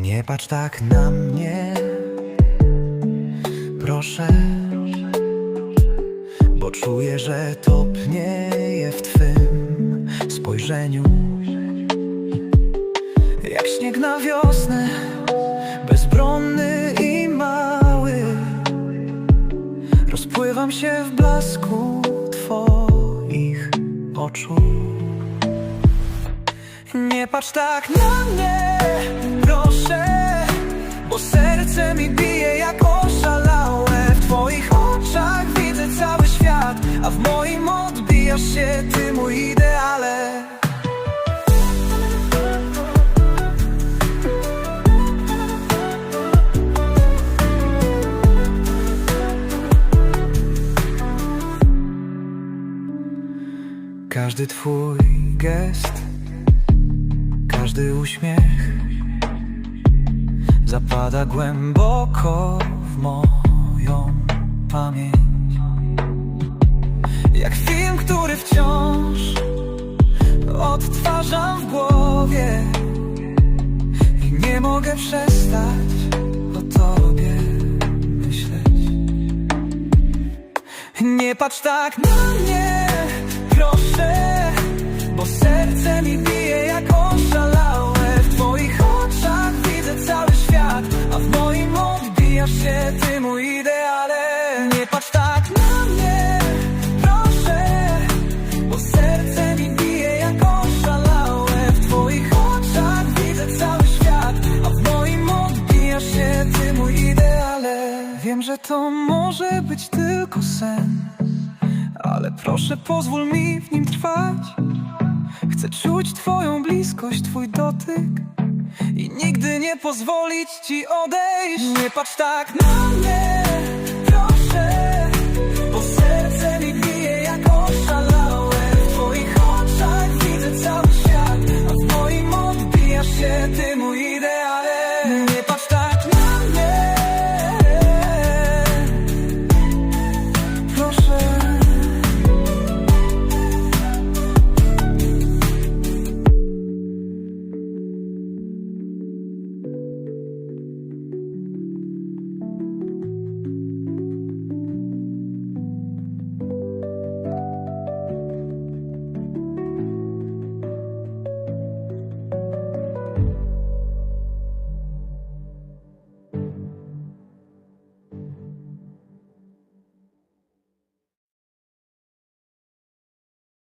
Nie patrz tak na mnie, proszę, bo czuję, że topnieje w twym spojrzeniu. Jak śnieg na wiosnę, bezbronny i mały, rozpływam się w blasku twoich oczu. Nie patrz tak na mnie, proszę Bo serce mi bije jak oszalałe. W twoich oczach widzę cały świat A w moim odbijasz się ty mój ideale. Każdy twój gest każdy uśmiech zapada głęboko w moją pamięć. Jak film, który wciąż odtwarzam w głowie i nie mogę przestać o tobie myśleć. Nie patrz tak na mnie, Wiem, że to może być tylko sen. Ale proszę pozwól mi w nim trwać Chcę czuć twoją bliskość, twój dotyk I nigdy nie pozwolić ci odejść Nie patrz tak na mnie